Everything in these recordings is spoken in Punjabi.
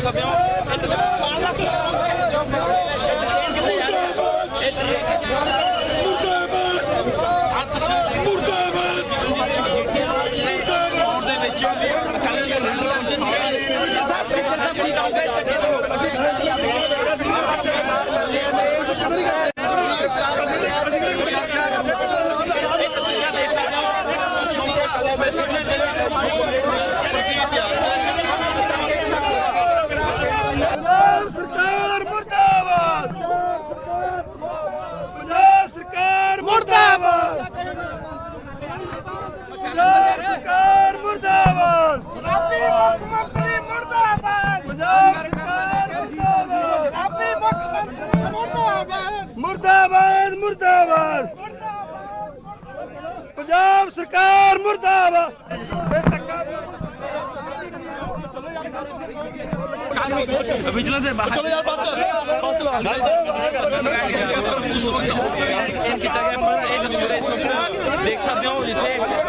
cabeça. ਪੰਜਾਬ ਸਰਕਾਰ ਮੁਰਦਾਬਾਦ। ਸ਼ਰਾਬੀ ਮੁੱਖ ਮੰਤਰੀ ਮੁਰਦਾਬਾਦ। ਪੰਜਾਬ ਸਰਕਾਰ ਮੁਰਦਾਬਾਦ। ਸ਼ਰਾਬੀ ਮੁੱਖ ਮੰਤਰੀ ਮੁਰਦਾਬਾਦ। ਮੁਰਦਾਬਾਦ ਮੁਰਦਾਬਾਦ। ਪੰਜਾਬ ਸਰਕਾਰ ਮੁਰਦਾਬਾਦ। ਵਿਜੀਲੈਂਸ ਦੇ ਬਾਹਰ। ਚਲੋ ਯਾਰ ਬਾਤ ਕੀਤਾ ਗਿਆ? ਪਰ ਇਹ ਤਸਵੀਰਾਂ ਇਸ ਵਕਤ ਦੇਖ ਸਕਦੇ ਹੋ ਜਿੱਥੇ ਸ਼੍ਰੋਮਣੀ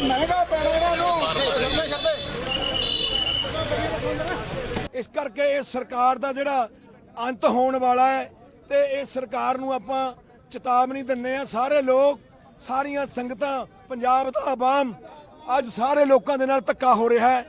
ਮਹਿੰਗਾ ਪੈਣਾ ਇਹਨਾਂ ਨੂੰ ਇਸ ਕਰਕੇ ਇਹ ਸਰਕਾਰ ਦਾ ਜਿਹੜਾ ਅੰਤ ਹੋਣ ਵਾਲਾ ਹੈ ਤੇ ਇਸ ਸਰਕਾਰ ਨੂੰ ਆਪਾਂ ਚੇਤਾਵਨੀ ਦਿੰਨੇ ਆ ਸਾਰੇ ਲੋਕ ਸਾਰੀਆਂ ਸੰਗਤਾਂ, ਪੰਜਾਬ ਦਾ ਆਵਾਮ, ਅੱਜ ਸਾਰੇ ਲੋਕਾਂ ਦੇ ਨਾਲ ਧੱਕਾ ਹੋ ਰਿਹਾ ਹੈ।